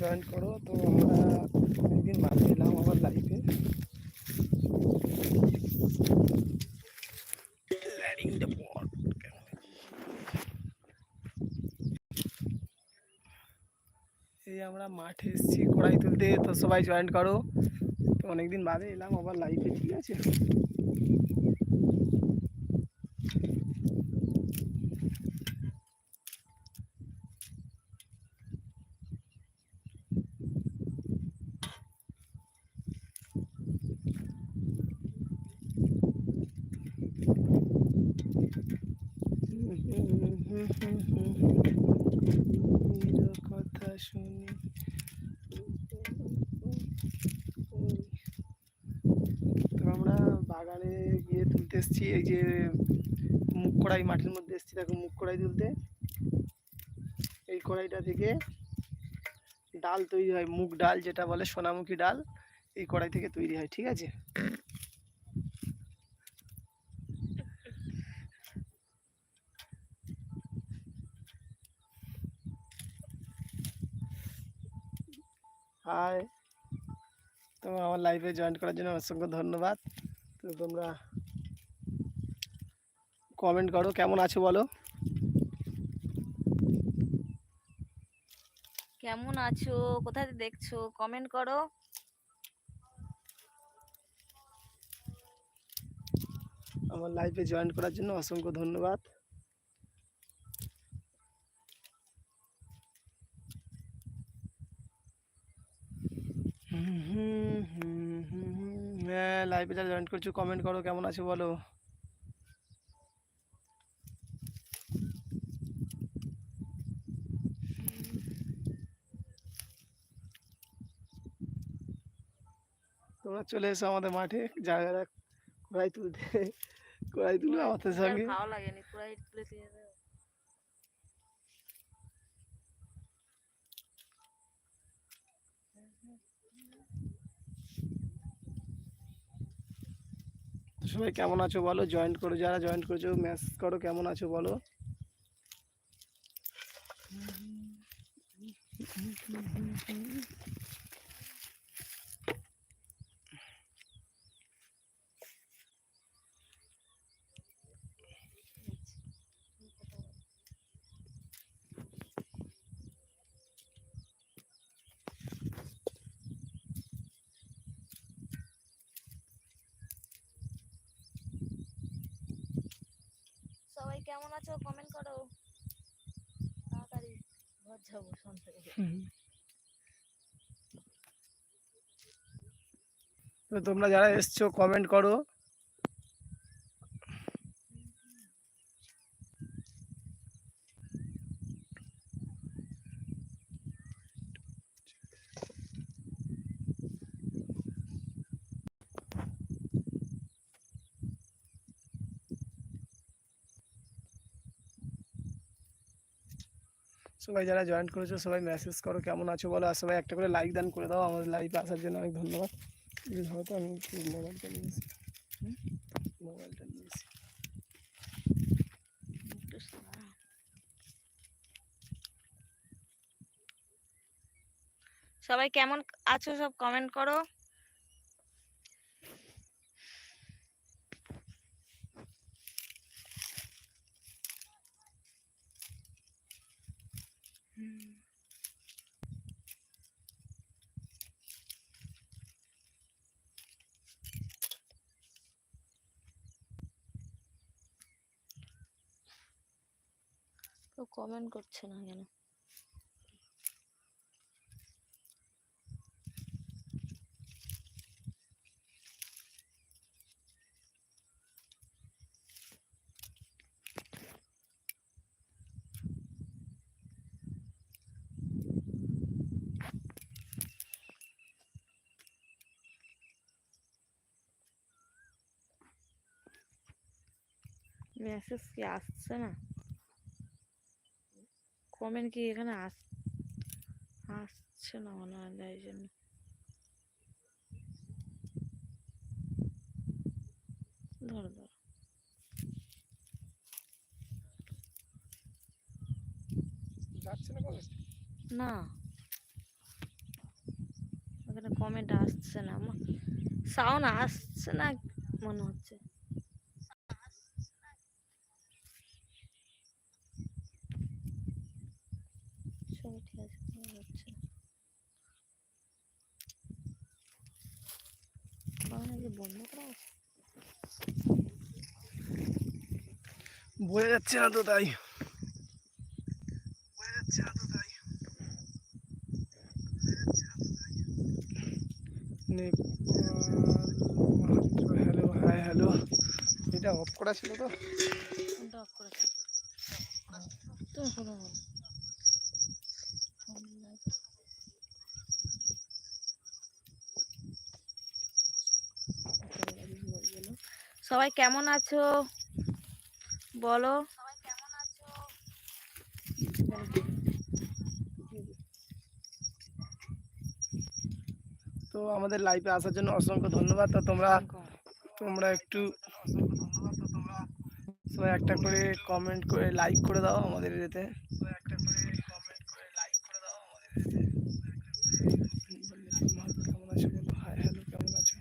Join করো। তো আমরা একদিন বাদে এলাম আমার লাইফে এই আমরা মাঠে এসেছি কড়াই তুলতে। তো সবাই জয়েন করো। তো অনেকদিন বাদে এলাম আবার লাইফে ঠিক আছে? কথা শুনি তো আমরা বাগানে গিয়ে তুলতে এসেছি, এই যে মুখ কড়াই মাঠের মধ্যে এসেছি, দেখো মুখ কড়াই তুলতে। এই কড়াইটা থেকে ডাল তৈরি হয়, মুগ ডাল যেটা বলে সোনামুখী ডাল, এই কড়াই থেকে তৈরি হয়, ঠিক আছে? হাই তো আমার লাইফে জয়েন করার জন্য অসংখ্য ধন্যবাদ তো তোমরা কমেন্ট করো কেমন আছো বলো কেমন আছো কোথায় দেখছ কমেন্ট করো আমার লাইফে জয়েন করার জন্য অসংখ্য ধন্যবাদ হ্যাঁ লাইভে যারা জয়েন করছ কমেন্ট করো কেমন আছো বলো? তোমরা চলে এসো আমাদের মাঠে যারা যারা কড়াই তুলতে কড়াই তুলবে আমাদের সঙ্গে। ভালো লাগেনি পুরাই তুলে সবাই কেমন আছো বলো? জয়েন করো যারা জয়েন করেছ মেসেজ করো কেমন আছো বলো সবাই কেমন আছো? কমেন্ট করো। তাড়াতাড়ি ঘর যাব তো। তোমরা যারা এসছো কমেন্ট করো। সবাই যারা জয়েন করেছ, সবাই মেসেজ করো, কেমন আছো বলো, আর সবাই একটা করে লাইক দান করে দাও, আমাদের লাইভে আসার জন্য অনেক ধন্যবাদ। হয়তো আমি মোবাইলটা নিয়েছি মোবাইলটা নিয়েছি সবাই কেমন আছো সব কমেন্ট করো। কমেন্ট করছে না কেন? মেসেজ কি আসছে না? কমেন্ট কি এখানে আস আসছে না মনে হয় তাই জন্য। ধরো ধরো। না এখানে কমেন্ট আসছে না। আমার সাউন্ড আসছে না মনে হচ্ছে ছবি ঠিক আছে কোনো হচ্ছে না বাবা নাকি বন্ধ করা আছে বোঝা যাচ্ছে না তো তাই। বোঝা যাচ্ছে না তো তাই। হ্যালো হাই হ্যালো এটা অফ করা ছিল তো? অফ করেছে। তুমি শোনো। সবাই কেমন আছো? বলো। তো আমাদের লাইভে আসার জন্য অসংখ্য ধন্যবাদ। তো তোমরা তোমরা একটু সবাই একটা করে কমেন্ট করে লাইক করে দাও আমাদের এতে কেমন আছো বলো হাই হ্যালো কেমন আছো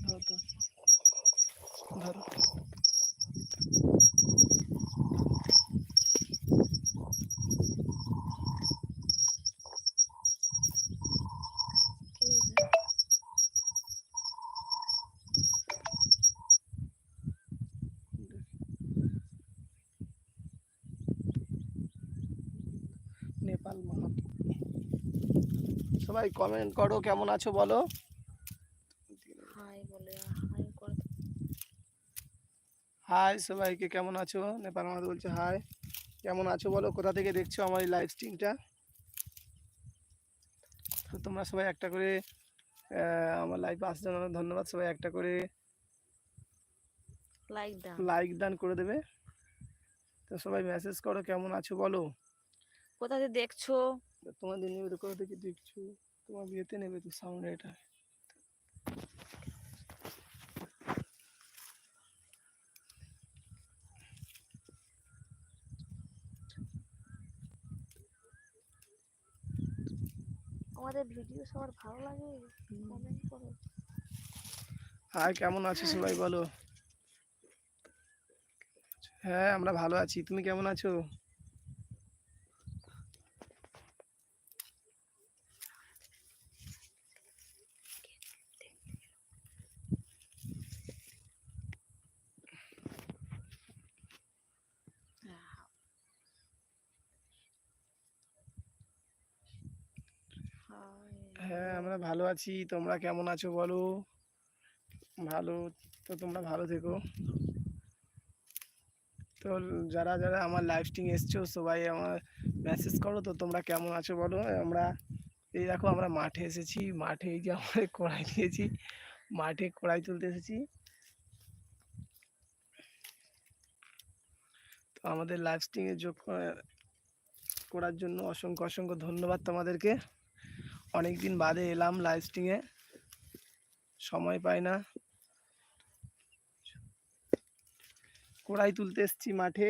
ধরো তো। ধরো কে এটা? নেপাল মাহাতো সবাই কমেন্ট করো কেমন আছো বলো? হাই সবাইকে কেমন আছো? নেপাল মাহাতো বলছে হাই কেমন আছো বলো? কোথা থেকে দেখছ আমার এই লাইভ স্ট্রিমটা তো তোমরা সবাই একটা করে আমার লাইভে আসার জন্য ধন্যবাদ। সবাই একটা করে লাইক দাও। লাইক দান করে দেবে। তো সবাই মেসেজ করো কেমন আছো বলো? কোথা থেকে দেখছ? তোমাদের তো কোথা থেকে দেখছ। তোমার বিয়েতে নেবে তো সাউন্ড এটা। আমাদের ভিডিও সবার ভালো লাগে কমেন্ট করো। হাই কেমন আছো সবাই বলো? হ্যাঁ আমরা ভালো আছি। তুমি কেমন আছো হাই হ্যাঁ আমরা ভালো আছি। তোমরা কেমন আছো বলো? ভালো, তো তোমরা ভালো থেকো। তো যারা যারা আমার লাইভ স্ট্রিম এসছো, সবাই আমার মেসেজ করো তো, তোমরা কেমন আছো বলো? আমরা, এই দেখো, আমরা মাঠে এসেছি। মাঠে এই যে আমরা কড়াই দিয়েছি। মাঠে কড়াই তুলতে এসেছি। তো আমাদের লাইভ স্ট্রিমে যোগ করা- করার জন্য অসংখ্য অসংখ্য ধন্যবাদ তোমাদেরকে। অনেক দিন বাদে এলাম লাইভ স্ট্রিমে সময় পাই না। কড়াই তুলতে এসছি মাঠে।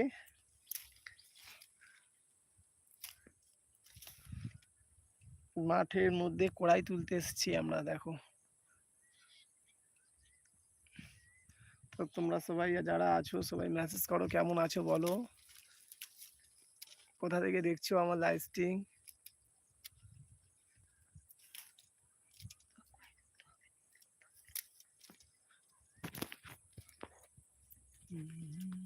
মাঠের মধ্যে কড়াই তুলতে এসছি আমরা, দেখো। তো তোমরা সবাই, যারা আছো, সবাই মেসেজ করো, কেমন আছো বলো। কোথা থেকে দেখছ আমার লাইভ স্ট্রিম Mm-hmm.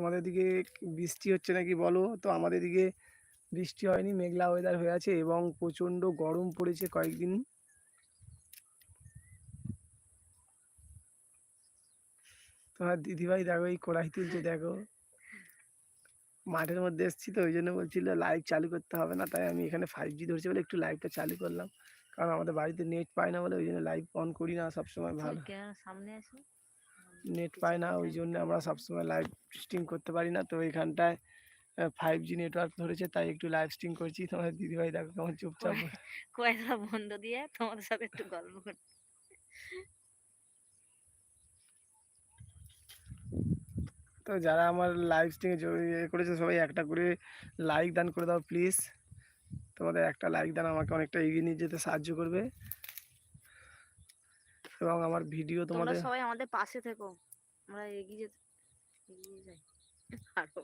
তোমাদের দিকে বৃষ্টি হচ্ছে নাকি বলো? তো আমাদের দিকে বৃষ্টি হয়নি মেঘলা ওয়েদার হয়ে আছে এবং প্রচণ্ড গরম পড়েছে কয়েকদিন। তোমার দিদিভাই দেখো এই কড়াই তুলছে দেখো। মাঠের মধ্যে এসেছি তো ওই জন্য বলছিল লাইভ চালু করতে হবে না তাই আমি এখানে ফাইভ জি ধরছি বলে একটু লাইভটা চালু করলাম। কারণ আমাদের বাড়িতে নেট পায় না বলে ওই জন্য লাইভ অন করি না সবসময় ভালো। কে- সামনে আসো নেট পায় না ওই জন্য আমরা সবসময় লাইভ স্ট্রিম করতে পারি না। তো এইখানটায় ফাইভ জি নেটওয়ার্ক ধরেছে তাই একটু লাইভ স্ট্রিম করছি। তোমার দিদিভাই দেখো কেমন চুপচাপ। কয়লা বন্ধ দিয়ে তোমাদের সাথে একটু গল্প করতে তো যারা আমার লাইভ স্ট্রিমে ইয়ে করেছে সবাই একটা করে লাইক দান করে দাও প্লিজ তোমাদের একটা লাইক দান আমাকে অনেকটা এগিয়ে নিয়ে যেতে সাহায্য করবে। এবং আমার ভিডিও তোমাদের সবাই আমাদের পাশে থেকো। আমরা এগিয়ে এগিয়ে যাই। আরও।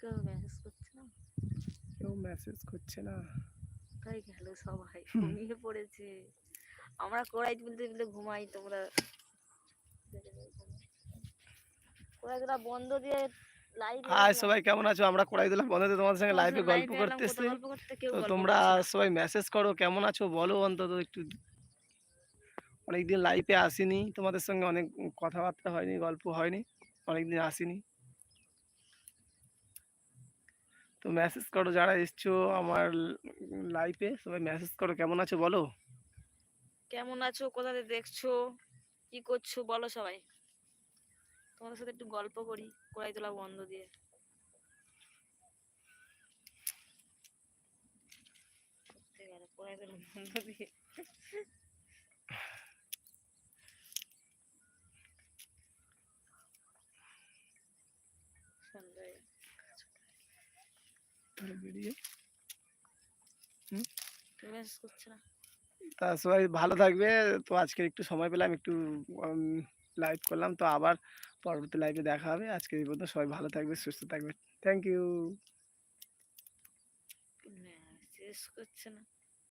কেউ মেসেজ করছে না? কেউ মেসেজ করছে না। কোথায় গেল সবাই ঘুমিয়ে পড়েছে। আমরা কড়াই তুলতে বলতে ঘুমাই তোমরা কড়াই তোলা বন্ধ দিয়ে হাই সবাই কেমন আছো? আমরা কড়াই দিলাম বন্ধুদের তোমাদের সঙ্গে লাইভে গল্প করতে তো তোমরা সবাই মেসেজ করো কেমন আছো বলো অন্তত একটু। অনেকদিন লাইভে আসিনি তোমাদের সঙ্গে অনেক কথাবার্তা হয়নি গল্প হয়নি অনেকদিন আসিনি। তো মেসেজ করো যারা এসছো আমার লাইভে সবাই মেসেজ করো কেমন আছো বলো? কেমন আছো? কোথাতে দেখছ? কি করছ? বলো সবাই। তোমাদের সাথে একটু গল্প করি কড়াই তোলা বন্ধ দিয়ে। কড়াই তোলা বন্ধ তা সবাই ভালো থাকবে। তো আজকে একটু সময় পেলাম একটু লাইভ করলাম। তো আবার পরবর্তী লাইভে দেখা হবে। আজকে এই পর্যন্ত সবাই ভালো থাকবে সুস্থ থাকবে থ্যাংক ইউ শেষ করছে না।